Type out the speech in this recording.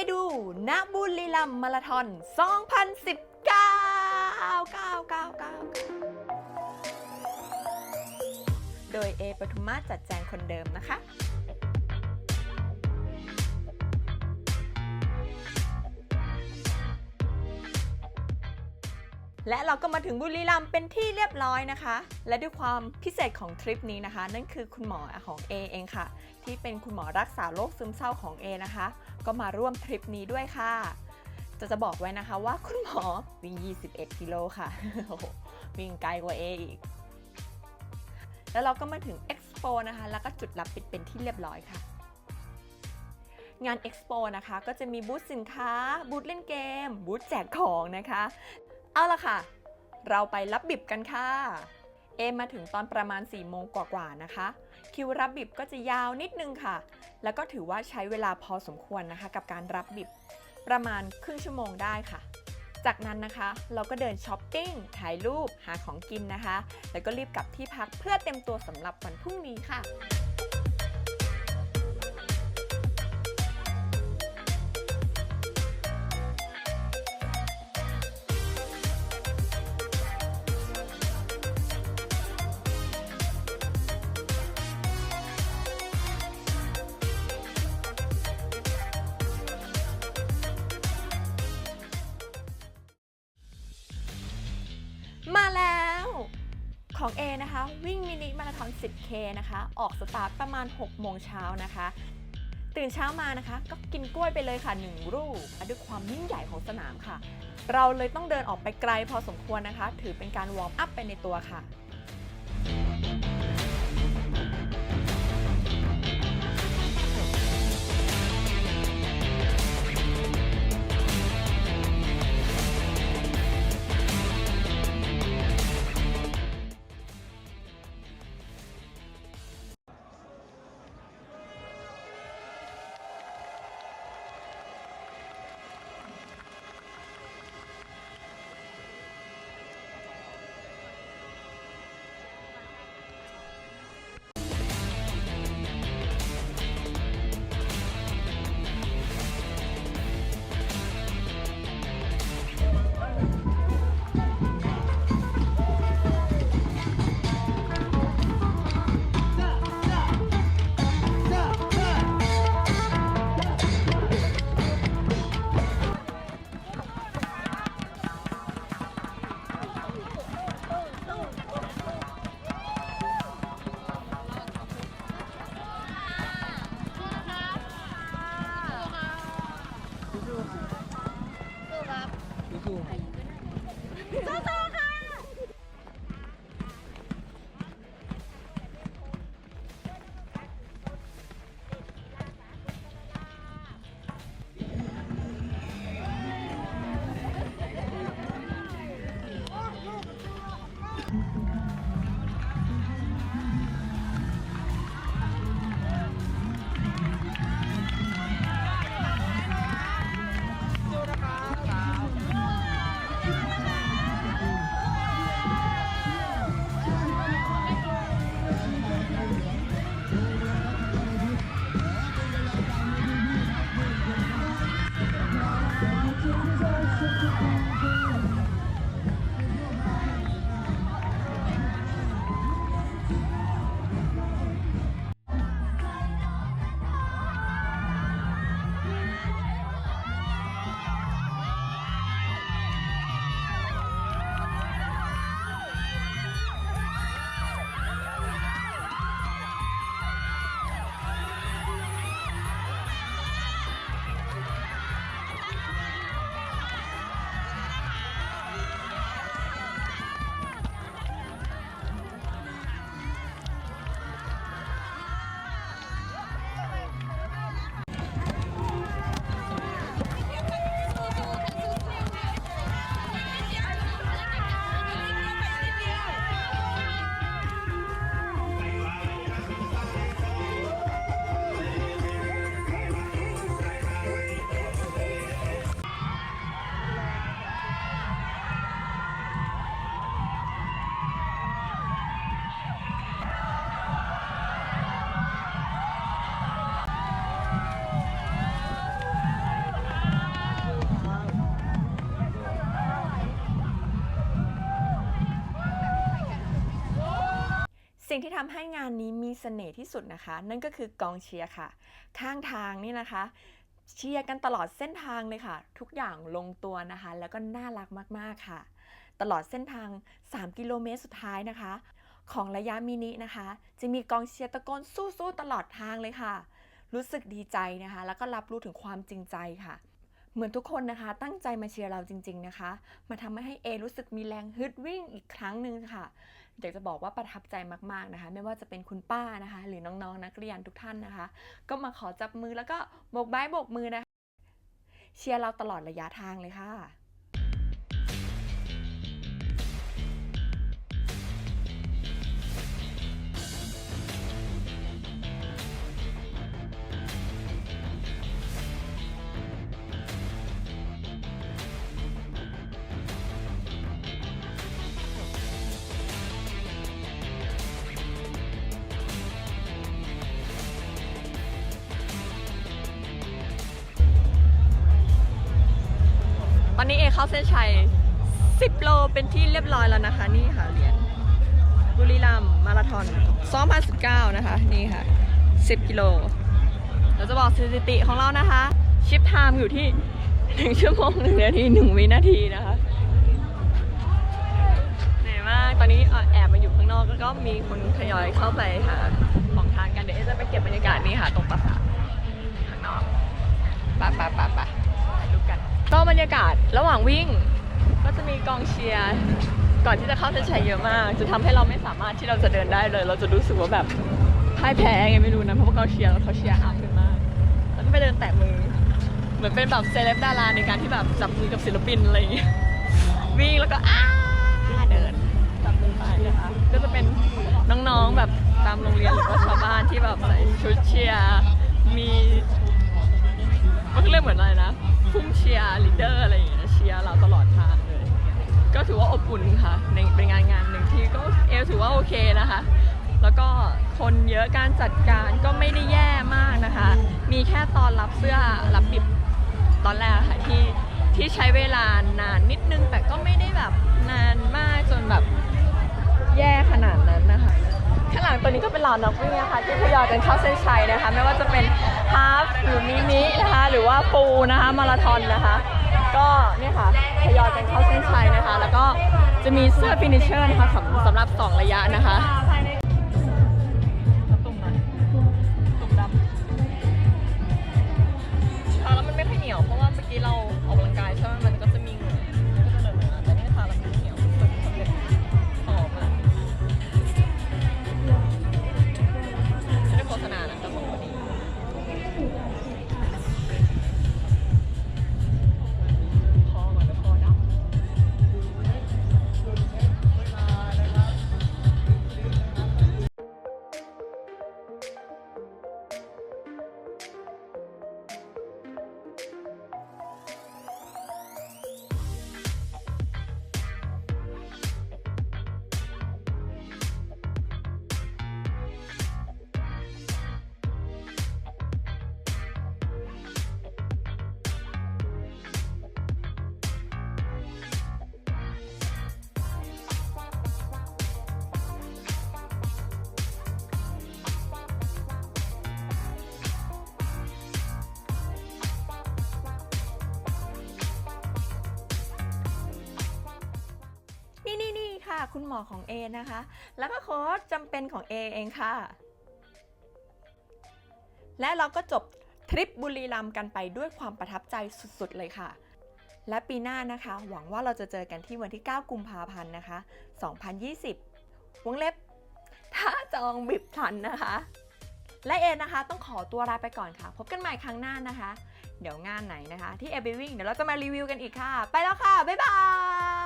ไปดูนบุรีลัมมาราธอน 2019โดยเอปทุมมาจัดแจงคนเดิมนะคะ และเราก็มาถึงบุรีรัมย์เป็นที่เรียบร้อยนะคะ และด้วยความพิเศษของทริปนี้นะคะ นั่นคือคุณหมอของ A เองค่ะ ที่เป็นคุณหมอรักษาโรคซึมเศร้าของ A นะคะ ก็มาร่วมทริปนี้ด้วยค่ะ จะจะบอกไว้นะคะว่าคุณหมอวิ่ง 21 กิโลค่ะวิ่งไกลกว่า A อีก แล้วเราก็มาถึง Expo นะคะ แล้วก็จุดรับปิดเป็นที่เรียบร้อยค่ะงาน Expo นะคะ ก็จะมีบูธสินค้า บูธเล่นเกม บูธแจกของนะคะ เอาละค่ะ เราไปรับบิบกันค่ะ เอมมาถึงตอนประมาณ4โมงกว่าๆนะคะ คิวรับบิบก็จะยาวนิดนึงค่ะ แล้วก็ถือว่าใช้เวลาพอสมควรนะคะ กับการรับบิบประมาณครึ่งชั่วโมงได้ค่ะ จากนั้นนะคะเราก็เดินช้อปปิ้ง ถ่ายรูป หาของกินนะคะ แล้วก็รีบกลับที่พักเพื่อเต็มตัวสำหรับวันพรุ่งนี้ค่ะ ของ A นะคะ วิ่งมินิมาราธอน 10K นะคะ ออกสตาร์ทประมาณ 6 โมงเช้านะคะ ตื่นเช้ามานะคะ ก็กินกล้วยไปเลยค่ะ 1 รูปด้วยความยิ่งใหญ่ของสนามค่ะ เราเลยต้องเดินออกไปไกลพอสมควรนะคะ ถือเป็นการวอร์มอัพไปในตัวค่ะ cool. สิ่งที่ทำให้งานนี้มีเสน่ห์ที่สุดนะคะ นั่นก็คือกองเชียร์ค่ะ ข้างทางนี่นะคะ เชียร์กันตลอดเส้นทางเลยค่ะ ทุกอย่างลงตัวนะคะ แล้วก็น่ารักมากๆค่ะ ตลอดเส้นทาง 3 กิโลเมตรสุดท้ายนะคะ ของระยะมินินะคะ จะมีกองเชียร์ตะโกนสู้ๆตลอดทางเลยค่ะ รู้สึกดีใจนะคะ แล้วก็รับรู้ถึงความจริงใจค่ะเหมือนทุกคนนะคะ ตั้งใจมาเชียร์เราจริง ๆนะคะ มาทำให้เอรู้สึกมีแรงฮึดวิ่งอีกครั้งหนึ่งค่ะ อยากจะบอกว่าประทับใจมากๆนะคะ ไม่ว่าจะเป็นคุณป้านะคะ หรือน้องๆนักเรียนทุกท่านนะคะ ก็มาขอจับมือแล้วก็โบกไม้โบกมือนะคะเชียร์เราตลอดระยะทางเลยค่ะ นนี้เอเข้าเส้นชัย 10 โลเป็นที่เรียบร้อยแล้วนะคะ นี่ค่ะเหรียญบุรีรัมย์มาราธอน 2019 นะคะ นี่ค่ะ 10 กิโล เราจะบอกสถิติของเรานะคะ ชิปไทม์อยู่ที่ 1 ชั่วโมง 1 นาที 1 วินาทีนะคะเหนื่อยมาก ตอนนี้แอบมาอยู่ข้างนอกแล้วก็มีคนทยอยเข้าไปหาของทานกัน เดี๋ยวเอจะไปเก็บบรรยากาศนี่ค่ะ ตรงปราสาทข้างนอกปไปไปไปถ่ายรูปกัน ก็ บรรยากาศระหว่างวิ่ง ก็จะมีกองเชียร์ก่อนที่จะเข้าเส้นชัยเยอะมาก จะทำให้เราไม่สามารถที่เราจะเดินได้เลย เราจะรู้สึกว่าแบบพ่ายแพ้ไงไม่รู้นะเพราะว่ากองเชียร์เขาเชียร์อัพกันมากแล้วก็ไปเดินแตะมือ เหมือนเป็นแบบเซเลบดาราในการที่แบบจับมือกับศิลปินอะไรอย่างเงี้ยวิ่งแล้วก็อ้าเดินจับมือไปนะคะก็จะเป็นน้องๆแบบตามโรงเรียนหรือว่าชาวบ้านที่แบบใส่ชุดเชียร์มีมันก็เรียกเหมือนอะไรนะ พุ่งเชียร์ลีดเดอร์อะไรอย่างเงี้ยเชียร์เราตลอดทางเลย ก็ถือว่าอบอุ่นค่ะในเป็นงานงานหนึ่งที่ก็เอลถือว่าโอเคนะคะ แล้วก็คนเยอะการจัดการก็ไม่ได้แย่มากนะคะ มีแค่ตอนรับเสื้อรับบิบตอนแรกค่ะที่ที่ใช้เวลานานนิดนึงแต่ก็ไม่ได้แบบ ล่านักวิ่งนะคะที่ทยอยกันเข้าเส้นชัยนะคะ ไม่ว่าจะเป็นฮาฟหรือมินินะคะ หรือว่าฟูนะคะมาราธอนนะคะ ก็เนี่ยค่ะทยอยกันเข้าเส้นชัยนะคะ แล้วก็จะมีเสื้อฟินิชเชอร์นะคะสำสำหรับ 2 ระยะนะคะ ไม่ได้โฆษณานะแต่ของ ค่ะ คุณหมอของเอนะคะ แล้วก็โค้ชจำเป็นของเอเองค่ะ และเราก็จบทริปบุรีรัมย์กันไปด้วยความประทับใจสุดๆเลยค่ะและปีหน้านะคะ หวังว่าเราจะเจอกันที่วันที่ 9 กุมภาพันธ์นะคะ 2020 วงเล็บ ถ้าจองบิบทันนะคะ และเอนะคะ ต้องขอตัวลาไปก่อนค่ะ พบกันใหม่ครั้งหน้านะคะ เดี๋ยวงานไหนนะคะ ที่เอไปวิ่งเดี๋ยวเราจะมารีวิวกันอีกค่ะ ไปแล้วค่ะ บ๊ายบาย